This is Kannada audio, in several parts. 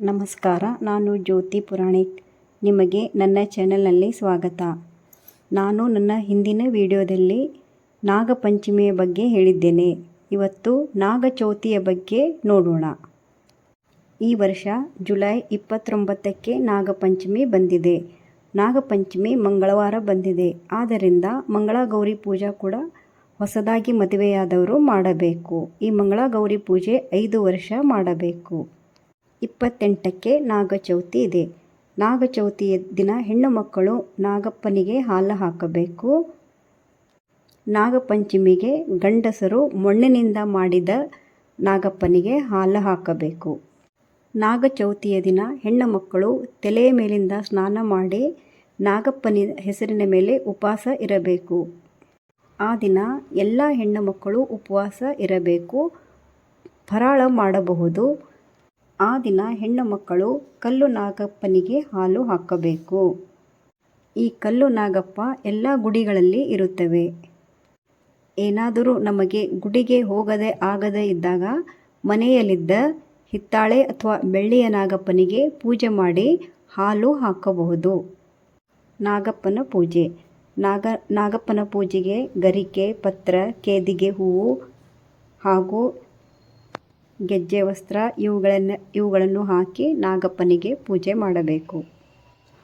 ನಮಸ್ಕಾರ, ನಾನು ಜ್ಯೋತಿ ಪುರಾಣಿಕ್. ನಿಮಗೆ ನನ್ನ ಚಾನೆಲ್ನಲ್ಲಿ ಸ್ವಾಗತ. ನಾನು ನನ್ನ ಹಿಂದಿನ ವಿಡಿಯೋದಲ್ಲಿ ನಾಗಪಂಚಮಿಯ ಬಗ್ಗೆ ಹೇಳಿದ್ದೇನೆ. ಇವತ್ತು ನಾಗಚೌತಿಯ ಬಗ್ಗೆ ನೋಡೋಣ. ಈ ವರ್ಷ ಜುಲೈ ಇಪ್ಪತ್ತೊಂಬತ್ತಕ್ಕೆ ನಾಗಪಂಚಮಿ ಬಂದಿದೆ. ನಾಗಪಂಚಮಿ ಮಂಗಳವಾರ ಬಂದಿದೆ. ಆದ್ದರಿಂದ ಮಂಗಳಗೌರಿ ಪೂಜಾ ಕೂಡ ಹೊಸದಾಗಿ ಮದುವೆಯಾದವರು ಮಾಡಬೇಕು. ಈ ಮಂಗಳಗೌರಿ ಪೂಜೆ ಐದು ವರ್ಷ ಮಾಡಬೇಕು. ಇಪ್ಪತ್ತೆಂಟಕ್ಕೆ ನಾಗಚೌತಿ ಇದೆ. ನಾಗಚೌತಿಯ ದಿನ ಹೆಣ್ಣು ಮಕ್ಕಳು ನಾಗಪ್ಪನಿಗೆ ಹಾಲು ಹಾಕಬೇಕು. ನಾಗಪಂಚಮಿಗೆ ಗಂಡಸರು ಮಣ್ಣಿನಿಂದ ಮಾಡಿದ ನಾಗಪ್ಪನಿಗೆ ಹಾಲು ಹಾಕಬೇಕು. ನಾಗಚೌತಿಯ ದಿನ ಹೆಣ್ಣು ಮಕ್ಕಳು ತಲೆಯ ಮೇಲಿಂದ ಸ್ನಾನ ಮಾಡಿ ನಾಗಪ್ಪನ ಹೆಸರಿನ ಮೇಲೆ ಉಪವಾಸ ಇರಬೇಕು. ಆ ದಿನ ಎಲ್ಲ ಹೆಣ್ಣು ಮಕ್ಕಳು ಉಪವಾಸ ಇರಬೇಕು. ಫರಾಳ ಮಾಡಬಹುದು. ಆ ದಿನ ಹೆಣ್ಣು ಮಕ್ಕಳು ಕಲ್ಲು ನಾಗಪ್ಪನಿಗೆ ಹಾಲು ಹಾಕಬೇಕು. ಈ ಕಲ್ಲು ನಾಗಪ್ಪ ಎಲ್ಲ ಗುಡಿಗಳಲ್ಲಿ ಇರುತ್ತವೆ. ಏನಾದರೂ ನಮಗೆ ಗುಡಿಗೆ ಹೋಗದೆ ಆಗದೆ ಇದ್ದಾಗ ಮನೆಯಲ್ಲಿದ್ದ ಹಿತ್ತಾಳೆ ಅಥವಾ ಬೆಳ್ಳಿಯ ನಾಗಪ್ಪನಿಗೆ ಪೂಜೆ ಮಾಡಿ ಹಾಲು ಹಾಕಬಹುದು. ನಾಗಪ್ಪನ ಪೂಜೆ. ನಾಗ, ನಾಗಪ್ಪನ ಪೂಜೆಗೆ ಗರಿಕೆ, ಪತ್ರ, ಕೇದಿಗೆ ಹೂವು ಹಾಗೂ ಗೆಜ್ಜೆ ವಸ್ತ್ರ ಇವುಗಳನ್ನು ಇವುಗಳನ್ನು ಹಾಕಿ ನಾಗಪ್ಪನಿಗೆ ಪೂಜೆ ಮಾಡಬೇಕು.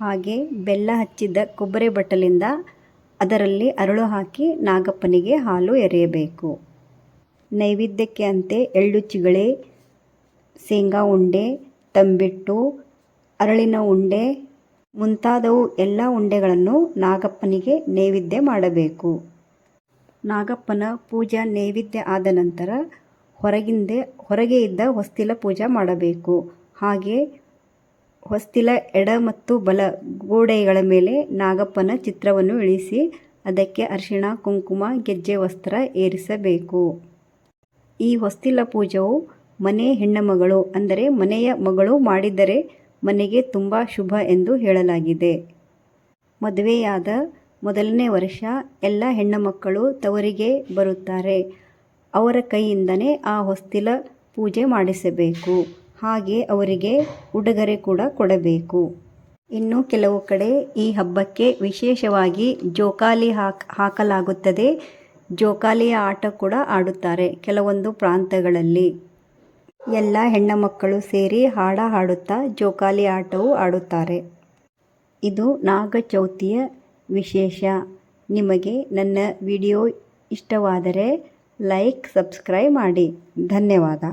ಹಾಗೆ ಬೆಲ್ಲ ಹಚ್ಚಿದ ಕೊಬ್ಬರಿ ಬಟ್ಟಲಿಂದ ಅದರಲ್ಲಿ ಅರಳು ಹಾಕಿ ನಾಗಪ್ಪನಿಗೆ ಹಾಲು ಎರೆಯಬೇಕು. ನೈವೇದ್ಯಕ್ಕೆ ಅಂತೆ ಎಳ್ಳು ಚಿಗಳೆ, ಶೇಂಗಾ ಉಂಡೆ, ತಂಬಿಟ್ಟು, ಅರಳಿನ ಉಂಡೆ, ಮುಂತಾದವು ಎಲ್ಲ ಉಂಡೆಗಳನ್ನು ನಾಗಪ್ಪನಿಗೆ ನೈವೇದ್ಯ ಮಾಡಬೇಕು. ನಾಗಪ್ಪನ ಪೂಜಾ ನೈವೇದ್ಯ ಆದ ನಂತರ ಹೊರಗಿಂದೆ, ಹೊರಗೆ ಇದ್ದ ಹೊಸ್ತಿಲ ಪೂಜೆ ಮಾಡಬೇಕು. ಹಾಗೆ ಹೊಸ್ತಿಲ ಎಡ ಮತ್ತು ಬಲ ಗೋಡೆಗಳ ಮೇಲೆ ನಾಗಪ್ಪನ ಚಿತ್ರವನ್ನು ಇಳಿಸಿ ಅದಕ್ಕೆ ಅರಿಶಿಣ, ಕುಂಕುಮ, ಗೆಜ್ಜೆ ವಸ್ತ್ರ ಏರಿಸಬೇಕು. ಈ ಹೊಸ್ತಿಲ ಪೂಜೆಯು ಮನೆ ಹೆಣ್ಣಮಗಳು, ಅಂದರೆ ಮನೆಯ ಮಗಳು ಮಾಡಿದರೆ ಮನೆಗೆ ತುಂಬ ಶುಭ ಎಂದು ಹೇಳಲಾಗಿದೆ. ಮದುವೆಯಾದ ಮೊದಲನೇ ವರ್ಷ ಎಲ್ಲ ಹೆಣ್ಣು ಮಕ್ಕಳು ತವರಿಗೆ ಬರುತ್ತಾರೆ. ಅವರ ಕೈಯಿಂದನೇ ಆ ಹೊಸ್ತಿಲ ಪೂಜೆ ಮಾಡಿಸಬೇಕು. ಹಾಗೆ ಅವರಿಗೆ ಉಡುಗೊರೆ ಕೂಡ ಕೊಡಬೇಕು. ಇನ್ನು ಕೆಲವು ಕಡೆ ಈ ಹಬ್ಬಕ್ಕೆ ವಿಶೇಷವಾಗಿ ಜೋಕಾಲಿ ಹಾಕ್, ಹಾಕಲಾಗುತ್ತದೆ. ಜೋಕಾಲಿಯ ಆಟ ಕೂಡ ಆಡುತ್ತಾರೆ ಕೆಲವೊಂದು ಪ್ರಾಂತಗಳಲ್ಲಿ. ಎಲ್ಲ ಹೆಣ್ಣು ಮಕ್ಕಳು ಸೇರಿ ಹಾಡ ಹಾಡುತ್ತಾ ಜೋಕಾಲಿ ಆಟವು ಆಡುತ್ತಾರೆ. ಇದು ನಾಗಚೌತಿಯ ವಿಶೇಷ. ನಿಮಗೆ ನನ್ನ ವಿಡಿಯೋ ಇಷ್ಟವಾದರೆ ಲೈಕ್ ಸಬ್ಸ್ಕ್ರೈಬ್ ಮಾಡಿ. ಧನ್ಯವಾದ.